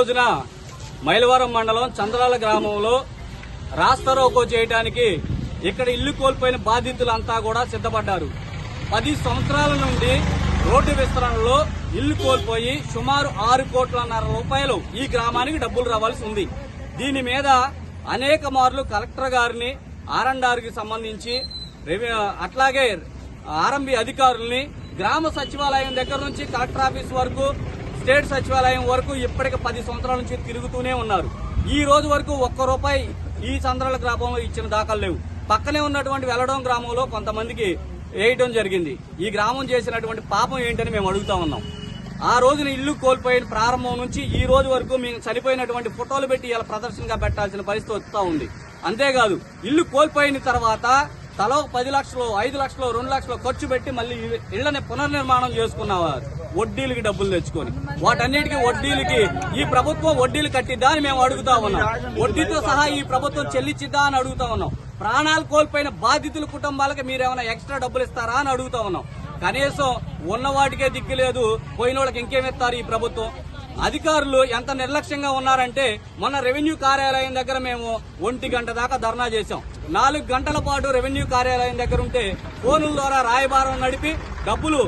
రోజున మైలవరం మండలం చంద్రాల గ్రామంలో రాస్తారోకో చేయడానికి ఇక్కడ ఇల్లు కోల్పోయిన బాధితులంతా కూడా సిద్ధపడ్డారు. పది సంవత్సరాల నుండి రోడ్డు విస్తరణలో ఇల్లు కోల్పోయి సుమారు ఆరు కోట్లన్నర రూపాయలు ఈ గ్రామానికి డబ్బులు రావాల్సి ఉంది. దీని మీద అనేక మార్లు కలెక్టర్ గారిని ఆర్ఎండ్ఆర్కి సంబంధించి అట్లాగే ఆర్ఎంబి అధికారుల్ని గ్రామ సచివాలయం దగ్గర నుంచి కలెక్టర్ ఆఫీస్ వరకు స్టేట్ సచివాలయం వరకు ఇప్పటికి పది సంవత్సరాల నుంచి తిరుగుతూనే ఉన్నారు. ఈ రోజు వరకు ఒక్క రూపాయి ఈ చంద్రాల గ్రామంలో ఇచ్చిన దాఖలు లేవు. పక్కనే ఉన్నటువంటి వెల్లడం గ్రామంలో కొంతమందికి వేయడం జరిగింది. ఈ గ్రామం చేసినటువంటి పాపం ఏంటని మేము అడుగుతా ఉన్నాం. ఆ రోజున ఇల్లు కోల్పోయిన ప్రారంభం నుంచి ఈ రోజు వరకు మేము చనిపోయినటువంటి ఫోటోలు పెట్టి ఇలా ప్రదర్శనగా పెట్టాల్సిన పరిస్థితి వస్తూ ఉంది. అంతేకాదు ఇల్లు కోల్పోయిన తర్వాత తలో పది లక్షలు ఐదు లక్షలు రెండు లక్షలు ఖర్చు పెట్టి మళ్ళీ ఇళ్ళని పునర్నిర్మాణం చేసుకున్నవారు వడ్డీలకి డబ్బులు తెచ్చుకొని వాటన్నిటికీ వడ్డీలకి ఈ ప్రభుత్వం వడ్డీలు కట్టిద్దా అని మేము అడుగుతా ఉన్నాం. వడ్డీతో సహా ఈ ప్రభుత్వం చెల్లించిద్దా అని అడుగుతా ఉన్నాం. ప్రాణాలు కోల్పోయిన బాధితుల కుటుంబాలకు మీరేమైనా ఎక్స్ట్రా డబ్బులు ఇస్తారా అని అడుగుతా ఉన్నాం. కనీసం ఉన్న వాటికే దిక్కు లేదు పోయిన వాళ్ళకి ఇంకేమిస్తారు ఈ ప్రభుత్వం? అధికారులు ఎంత నిర్లక్ష్యంగా ఉన్నారంటే మొన్న రెవెన్యూ కార్యాలయం దగ్గర మేము ఒంటి గంట దాకా ధర్నా చేశాం. నాలుగు గంటల పాటు రెవెన్యూ కార్యాలయం దగ్గర ఉంటే ఫోనుల ద్వారా రాయబారం నడిపి డబ్బులు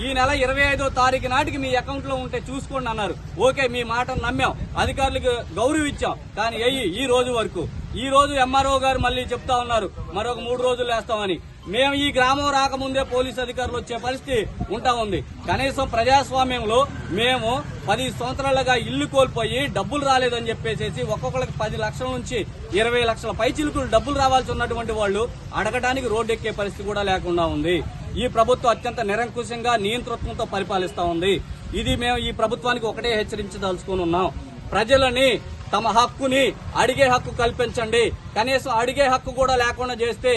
ఈ నెల ఇరవై ఐదో తారీఖు నాటికి మీ అకౌంట్లో ఉంటే చూసుకోండి అన్నారు. ఓకే మీ మాటను నమ్మాం. అధికారులకు గౌరవించాం కానీ అయ్యి ఈ రోజు వరకు. ఈ రోజు ఎంఆర్ఓ గారు మళ్ళీ చెప్తా ఉన్నారు. మరొక మూడు రోజులు వేస్తామని. మేము ఈ గ్రామం రాకముందే పోలీస్ అధికారులు వచ్చే పరిస్థితి ఉంటా ఉంది. కనీసం ప్రజాస్వామ్యంలో మేము పది సంవత్సరాలుగా ఇల్లు కోల్పోయి డబ్బులు రాలేదని చెప్పేసి ఒక్కొక్కరికి పది లక్షల నుంచి ఇరవై లక్షల పైచిలుకులు డబ్బులు రావాల్సి ఉన్నటువంటి వాళ్ళు అడగడానికి రోడ్డు ఎక్కే పరిస్థితి కూడా లేకుండా ఉంది. ఈ ప్రభుత్వం అత్యంత నిరంకుశంగా నియంతృత్వంతో పరిపాలిస్తా ఉంది. ఇది మేము ఈ ప్రభుత్వానికి ఒకటే హెచ్చరించదలుచుకుని ఉన్నాం. ప్రజలని తమ హక్కుని అడిగే హక్కు కల్పించండి. కనీసం అడిగే హక్కు కూడా లేకుండా చేస్తే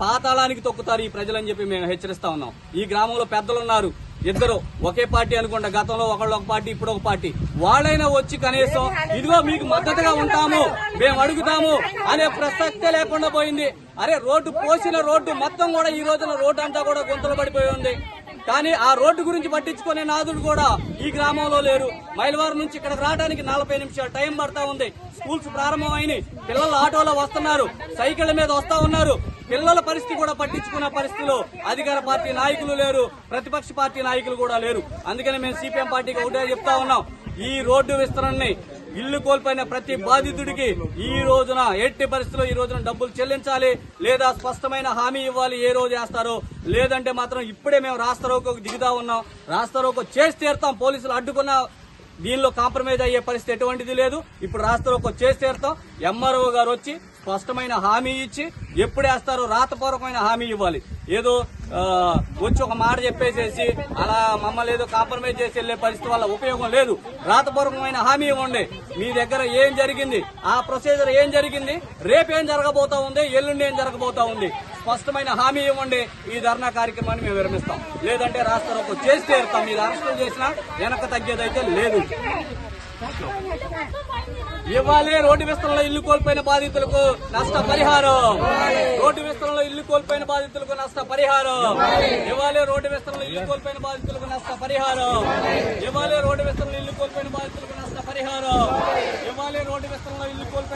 పాతాళానికి తొక్కుతారు ఈ ప్రజలని చెప్పి మేము హెచ్చరిస్తా ఉన్నాం. ఈ గ్రామంలో పెద్దలు ఉన్నారు ఇద్దరు ఒకే పార్టీ అనుకుంటా గతంలో ఒకళ్ళు ఒక పార్టీ ఇప్పుడు ఒక పార్టీ. వాళ్ళైనా వచ్చి కనీసం ఇదిగో మీకు మద్దతుగా ఉంటాము మేము అడుగుతాము అనే ప్రసక్తే లేకుండా పోయింది. అరే రోడ్డు పోసిన రోడ్డు మొత్తం కూడా ఈ రోజున రోడ్డు అంతా కూడా గుంతలు పడిపోయి ఉంది. కానీ ఆ రోడ్డు గురించి పట్టించుకునే నాదుడు కూడా ఈ గ్రామంలో లేరు. మైలవారం నుంచి ఇక్కడ రావడానికి నలభై నిమిషాలు టైం పడతా ఉంది. స్కూల్స్ ప్రారంభమైనాయి. పిల్లలు ఆటోలో వస్తున్నారు. సైకిళ్ళ మీద వస్తా ఉన్నారు. పిల్లల పరిస్థితి కూడా పట్టించుకున్న పరిస్థితిలో అధికార పార్టీ నాయకులు లేరు ప్రతిపక్ష పార్టీ నాయకులు కూడా లేరు. అందుకని మేము సిపిఎం పార్టీకి ఒకటే చెప్తా ఉన్నాం. ఈ రోడ్డు విస్తరణని ఇల్లు కోల్పోయిన ప్రతి బాధితుడికి ఈ రోజున ఎట్టి పరిస్థితిలో ఈ రోజున డబ్బులు చెల్లించాలి లేదా స్పష్టమైన హామీ ఇవ్వాలి ఏ రోజు వేస్తారో లేదంటే మాత్రం ఇప్పుడే మేము రాస్తారోకో దిగుతా ఉన్నాం. రాస్తారోకో చేసి తీరుతాం. పోలీసులు అడ్డుకున్న దీనిలో కాంప్రమైజ్ అయ్యే పరిస్థితి ఎటువంటిది లేదు. ఇప్పుడు రాస్తారోకో చేసి తీరుతాం. ఎంఆర్ఓ గారు వచ్చి స్పష్టమైన హామీ ఇచ్చి ఎప్పుడు వేస్తారో రాతపూర్వకమైన హామీ ఇవ్వాలి. ఏదో వచ్చి ఒక మాట చెప్పేసేసి అలా మమ్మల్ని ఏదో కాంప్రమైజ్ చేసి వెళ్ళే పరిస్థితి వల్ల ఉపయోగం లేదు. రాతపూర్వకమైన హామీ ఇవ్వండి. మీ దగ్గర ఏం జరిగింది? ఆ ప్రొసీజర్ ఏం జరిగింది? రేపేం జరగబోతా ఉంది? ఎల్లుండి ఏం జరగబోతా ఉంది? స్పష్టమైన హామీ ఇవ్వండి. ఈ ధర్నా కార్యక్రమాన్ని మేము విరమిస్తాం. లేదంటే రాస్తారు ఒక చేసి తీరుతాం. మీరు అరెస్టులు చేసినా వెనక తగ్గేదైతే లేదు. ఇవ్వాలి. రోడ్డు విస్తరణలో ఇల్లు కోల్పోయిన బాధితులకు నష్ట పరిహారం. రోడ్డు విస్తరణలో ఇల్లు కోల్పోయిన బాధితులకు నష్ట పరిహారం. ఇవ్వాలి. రోడ్డు విస్తరణలో ఇల్లు కోల్పోయిన బాధితులకు నష్ట పరిహారం. ఇవ్వాలి. రోడ్డు విస్తరణలో ఇల్లు కోల్పోయిన బాధితులకు నష్ట పరిహారం. ఇవ్వాలి. రోడ్డు విస్తరణలో ఇల్లు కోల్పోయిన